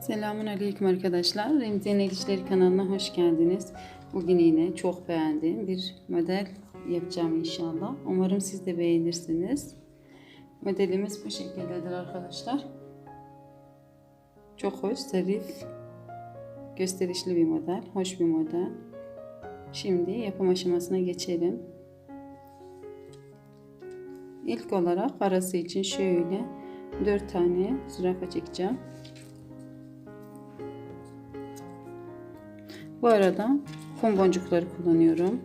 Selamun Aleyküm arkadaşlar. Remziye Nedişleri kanalına hoş geldiniz. Bugün yine çok beğendiğim bir model yapacağım inşallah. Umarım siz de beğenirsiniz. Modelimiz bu şekildedir arkadaşlar. Çok hoş, zarif, gösterişli bir model. Hoş bir model. Şimdi yapım aşamasına geçelim. İlk olarak arası için şöyle 4 tane zürafa çekeceğim. Bu arada kum boncukları kullanıyorum.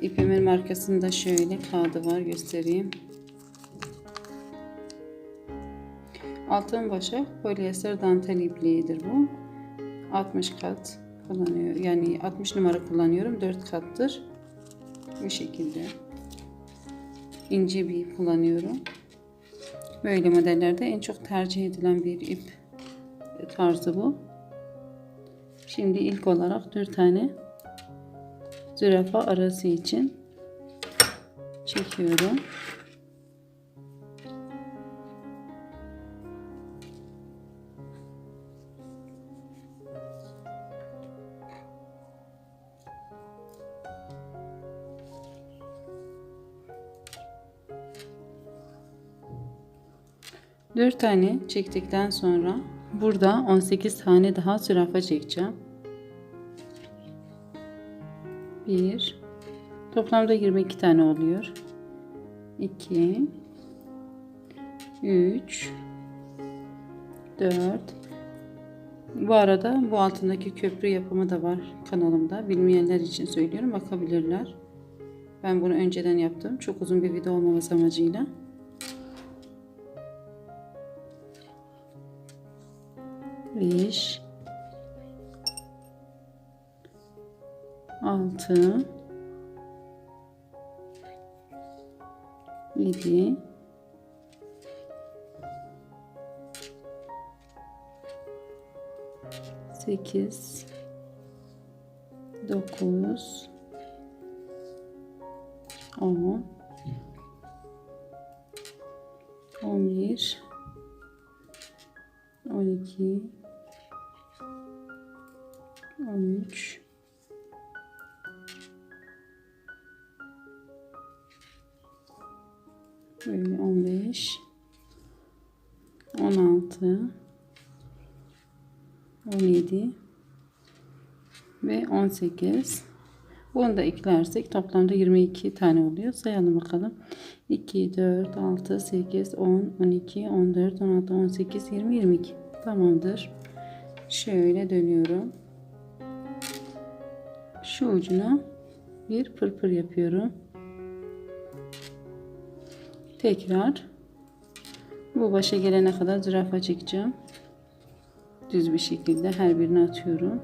İpimin markasında şöyle kağıdı var göstereyim. Altın başak polyester dantel ipliğidir bu. 60 kat kullanıyor. Yani 60 numara kullanıyorum. 4 kattır. Bu şekilde. İnce bir ip kullanıyorum. Böyle modellerde en çok tercih edilen bir ip tarzı bu. Şimdi ilk olarak 4 tane zürafa arası için çekiyorum. Dört tane çektikten sonra burada 18 tane daha zürafa çekeceğim. 1 Toplamda 22 tane oluyor. 2 3 4 Bu arada bu altındaki köprü yapımı da var kanalımda. Bilmeyenler için söylüyorum. Bakabilirler. Ben bunu önceden yaptım. Çok uzun bir video olmaması amacıyla. Beş, 6 7 8 9 10 11 12 13 Böyle 15 16 17 ve 18 bunu da eklersek toplamda 22 tane oluyor. Sayalım bakalım. 2, 4, 6, 8, 10, 12, 14, 16, 18, 20, 22. Tamamdır. Şöyle dönüyorum. Şu ucuna bir pırpır yapıyorum. Tekrar bu başa gelene kadar zürafa çekeceğim. Düz bir şekilde her birini atıyorum.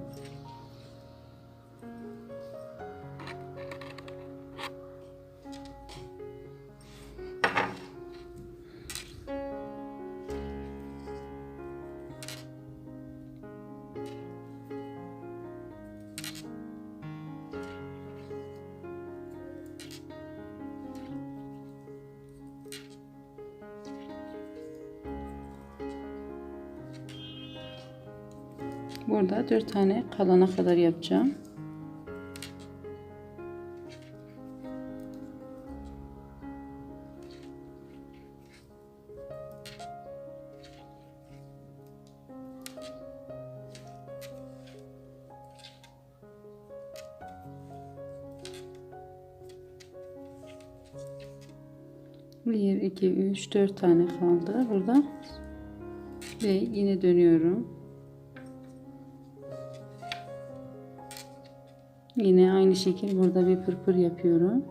Burada 4 tane kalana kadar yapacağım. Bir, iki, üç, dört tane kaldı burada. Ve yine dönüyorum. Yine aynı şekil burada bir pırpır yapıyorum.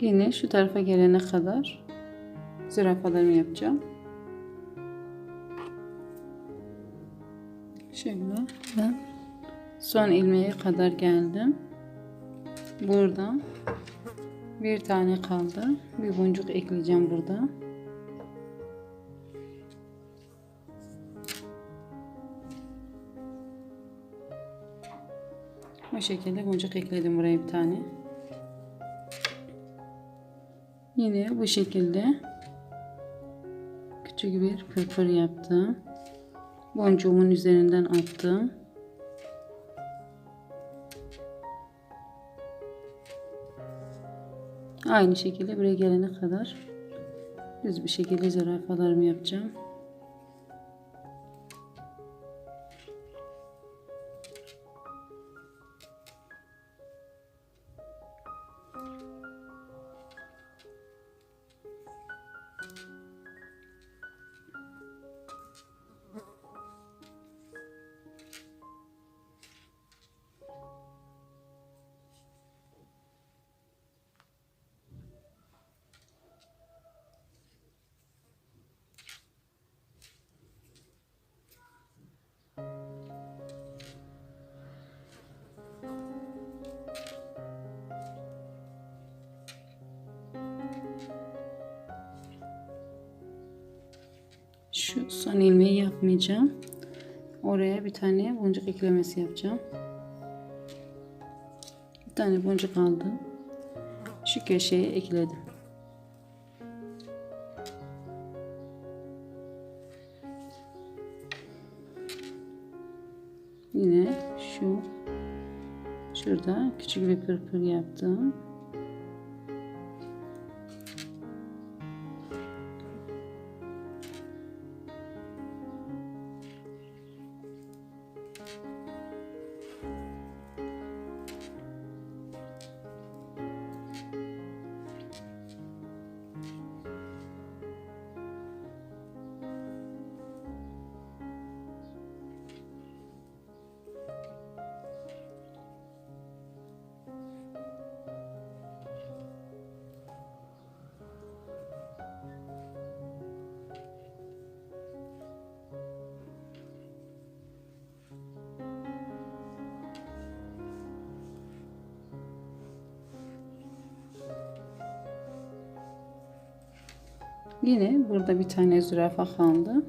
Yine şu tarafa gelene kadar zürafalarımı yapacağım. Şöyle ben son ilmeğe kadar geldim. Buradan bir tane kaldı. Bir boncuk ekleyeceğim burada. Bu şekilde boncuk ekledim buraya bir tane. Yine bu şekilde küçük bir pırpır yaptım. Boncuğumun üzerinden attım. Aynı şekilde buraya gelene kadar düz bir şekilde zürafalarımı yapacağım. Şu son ilmeği yapmayacağım. Oraya bir tane boncuk eklemesi yapacağım. Bir tane boncuk aldım. Şu köşeye ekledim. Yine şu şurada küçük bir pırpır yaptım. Yine burada bir tane zürafa kaldı.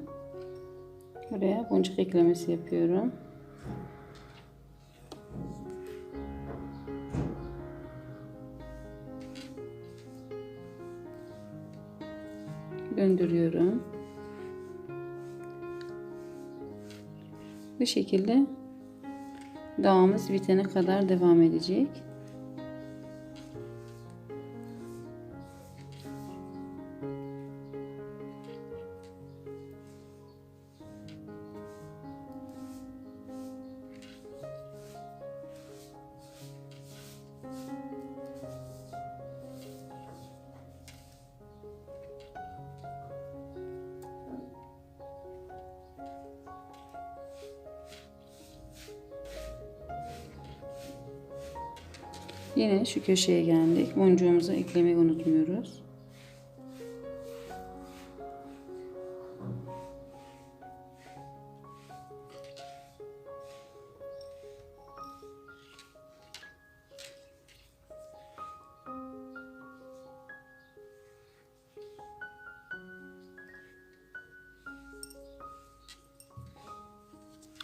Buraya boncuk eklemesi yapıyorum. Döndürüyorum. Bu şekilde dağımız bitene kadar devam edecek. Yine şu köşeye geldik. Boncuğumuzu eklemeyi unutmuyoruz.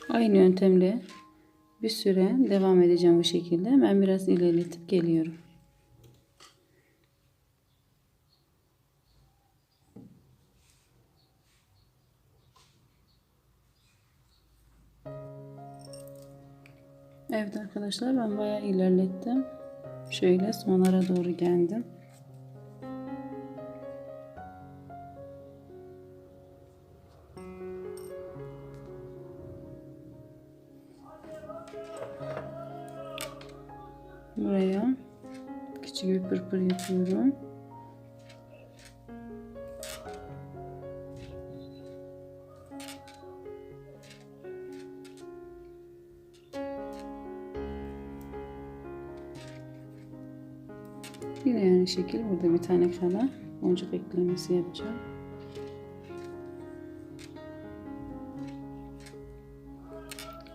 Aynı yöntemle süre devam edeceğim bu şekilde. Ben biraz ilerletip geliyorum. Evet arkadaşlar ben bayağı ilerlettim. Şöyle sonlara doğru geldim. Tane kala boncuk eklemesi yapacağım.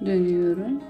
Dönüyorum.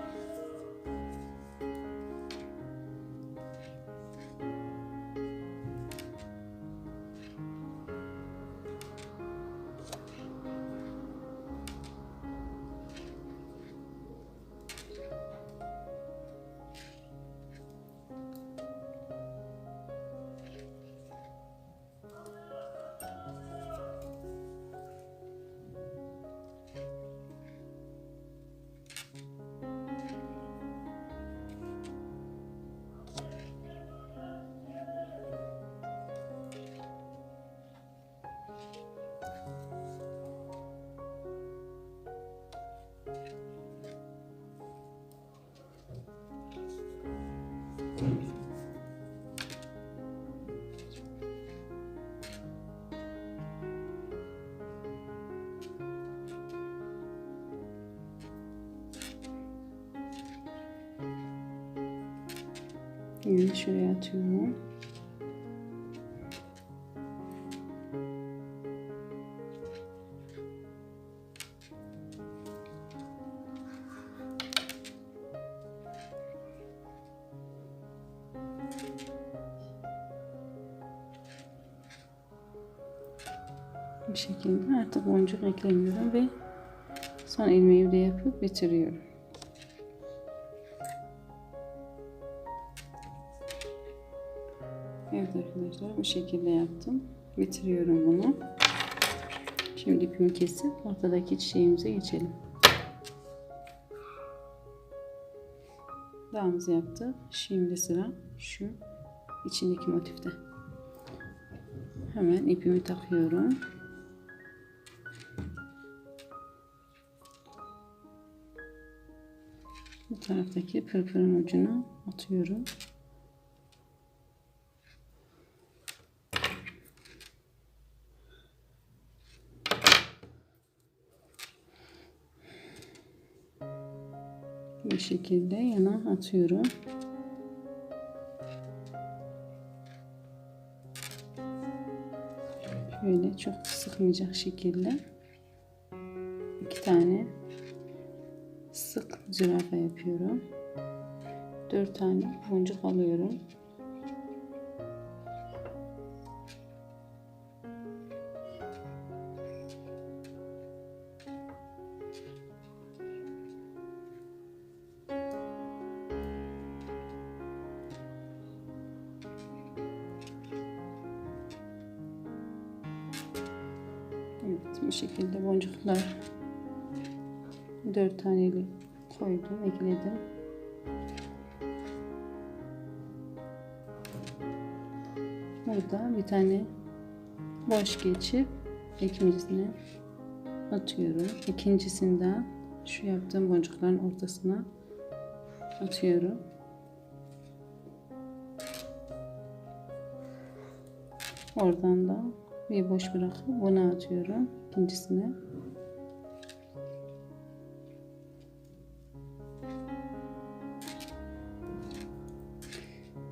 Yine şuraya atıyorum. Bu şekilde artık boncuk eklemiyorum ve son ilmeği de yapıp bitiriyorum. Evet arkadaşlar bu şekilde yaptım. Bitiriyorum bunu. Şimdi ipimi kesip ortadaki çiçeğimize geçelim. Dağımızı yaptık. Şimdi sıra şu içindeki motifte. Hemen ipimi takıyorum. Bu taraftaki pırpırın ucunu atıyorum. Bu şekilde yana atıyorum. Şöyle çok sıkmayacak şekilde iki tane sık zürafa yapıyorum. Dört tane boncuk alıyorum. Boncuklar dört taneli koydum ekledim. Burada bir tane boş geçip ikincisine atıyorum. İkincisinden şu yaptığım boncukların ortasına atıyorum. Oradan da bir boş bırakıp bunu atıyorum ikincisine.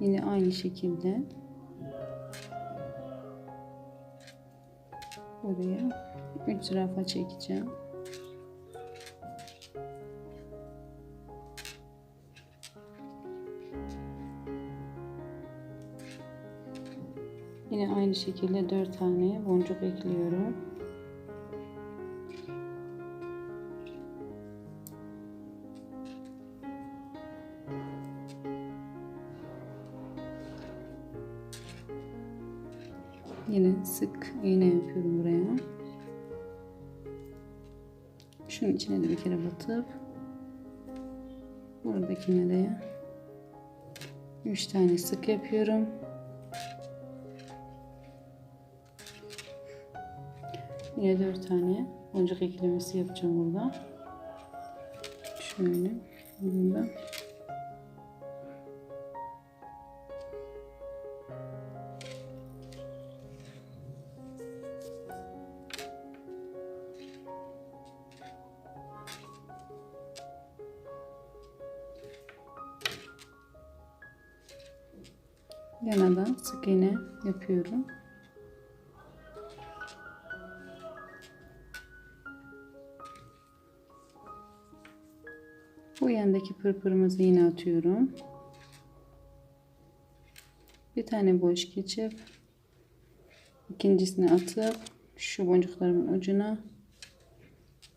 Yine aynı şekilde buraya 3 zürafa çekeceğim. Yine aynı şekilde 4 tane boncuk ekliyorum. Batıp buradakine de 3 tane sık yapıyorum. Yine 4 tane boncuk eklemesi yapacağım burada. Şöyle bunda. Yapıyorum. Bu yandaki pırpırımızı yine atıyorum. Bir tane boş geçip ikincisini atıp şu boncuklarımın ucuna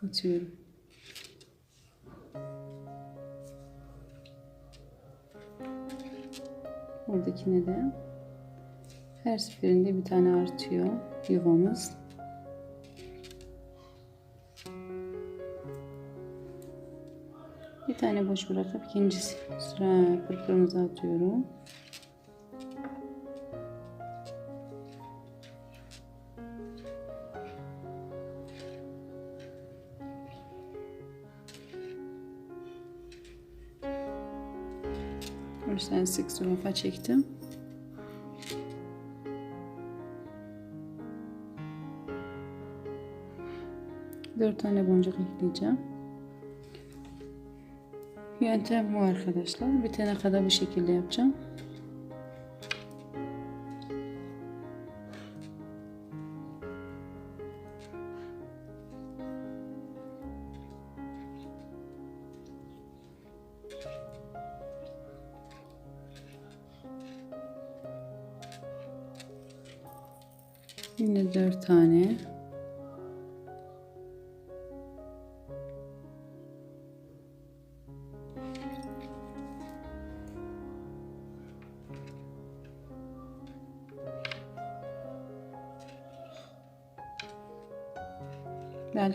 atıyorum. Buradakine de her seferinde bir tane artıyor yuvamız. Bir tane boş bırakıp ikinci sıra pırpırımızı atıyorum. O yüzden sık zürafa çektim. Dört tane boncuk ekleyeceğim. Yöntem bu arkadaşlar. Bitene kadar bu şekilde yapacağım.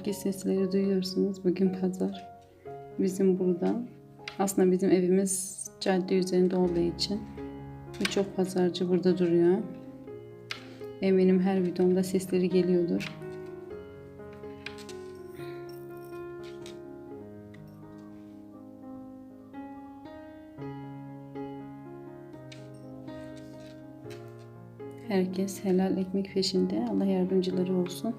Belki sesleri duyuyorsunuz. Bugün pazar. Bizim burada. Aslında bizim evimiz cadde üzerinde olduğu için birçok pazarcı burada duruyor. Eminim her videomda sesleri geliyordur. Herkes helal ekmek peşinde. Allah yardımcıları olsun.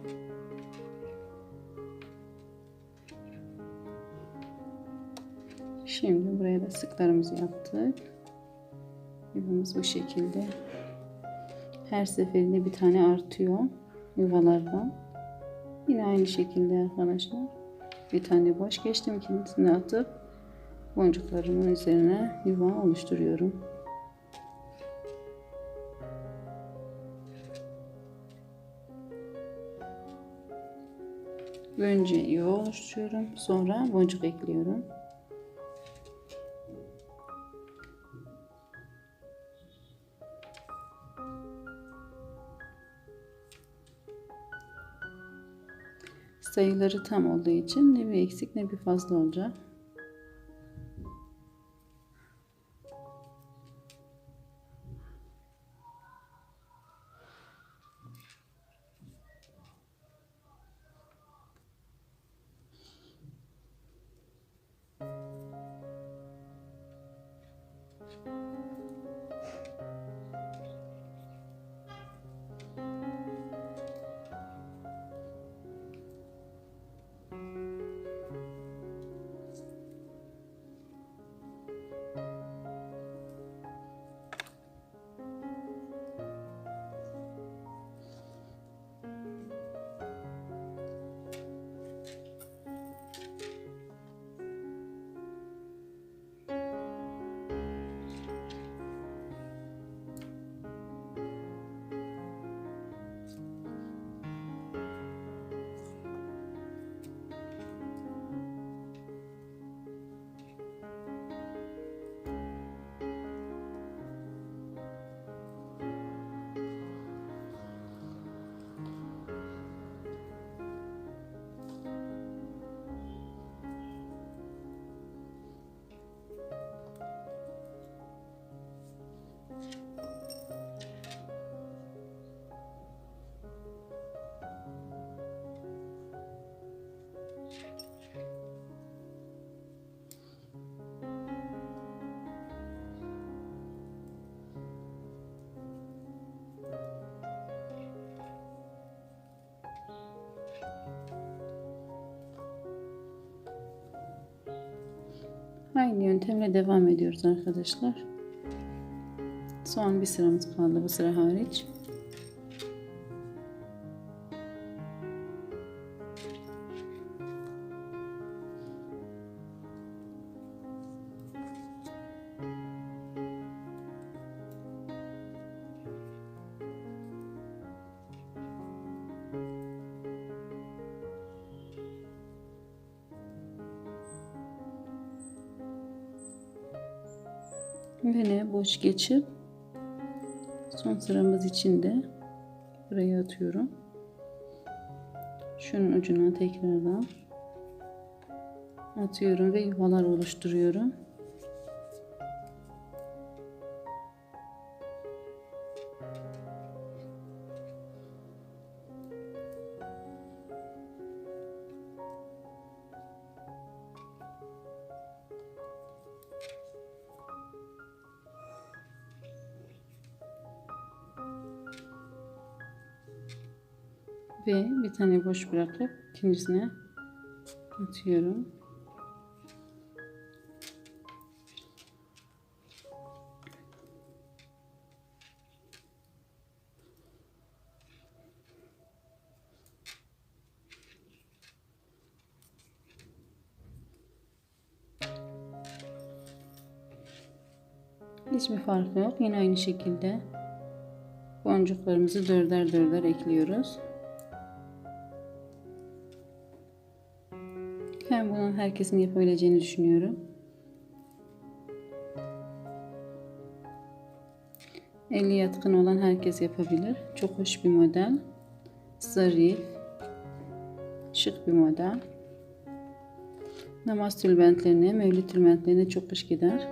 Şimdi buraya da sıklarımızı yaptık. Yuvamız bu şekilde. Her seferinde bir tane artıyor yuvalardan. Yine aynı şekilde arkadaşlar. Bir tane boş geçtim ikincisini atıp boncuklarımın üzerine yuva oluşturuyorum. Önce yuva oluşturuyorum. Sonra boncuk ekliyorum. Sayıları tam olduğu için ne bir eksik ne bir fazla olacak. Aynı yöntemle devam ediyoruz arkadaşlar. Son bir sıramız kaldı bu sıra hariç. Boş geçip son sıramız için de buraya atıyorum. Şunun ucuna tekrardan atıyorum ve yuvalar oluşturuyorum. Ve bir tane boş bırakıp ikincisine atıyorum. Hiçbir farkı yok. Yine aynı şekilde boncuklarımızı dörder dörder ekliyoruz. Ben bunu herkesin yapabileceğini düşünüyorum. Eli yatkın olan herkes yapabilir. Çok hoş bir model. Zarif. Şık bir model. Namaz tülbentlerine, mevlid tülbentlerine çok hoş gider.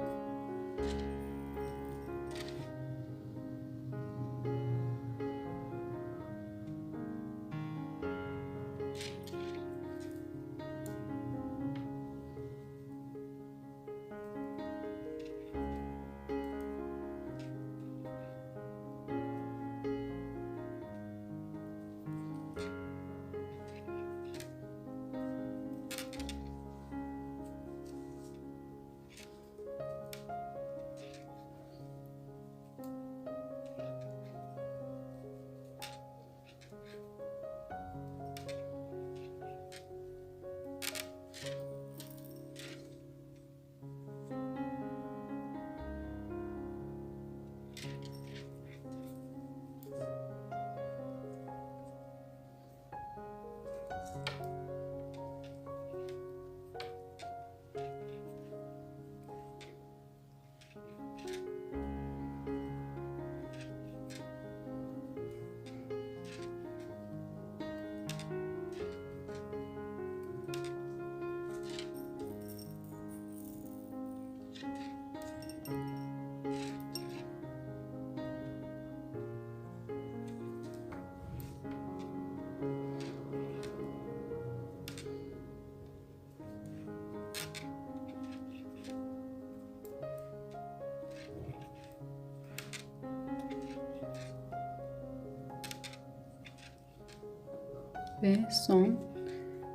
Ve son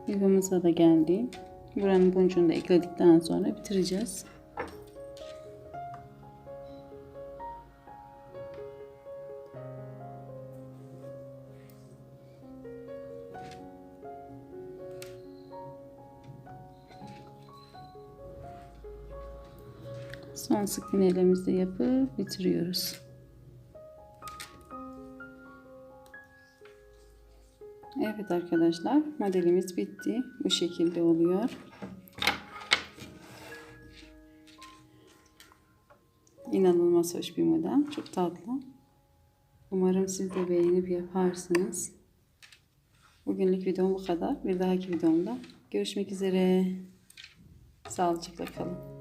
yuvamıza da geldi. Buranın boncuğunu da ekledikten sonra bitireceğiz. Son sık iğnelerimizi de yapıp bitiriyoruz. Evet arkadaşlar modelimiz bitti. Bu şekilde oluyor. İnanılmaz hoş bir model. Çok tatlı. Umarım siz de beğenip yaparsınız. Bugünlük videom bu kadar. Bir dahaki videomda görüşmek üzere. Sağlıcakla kalın.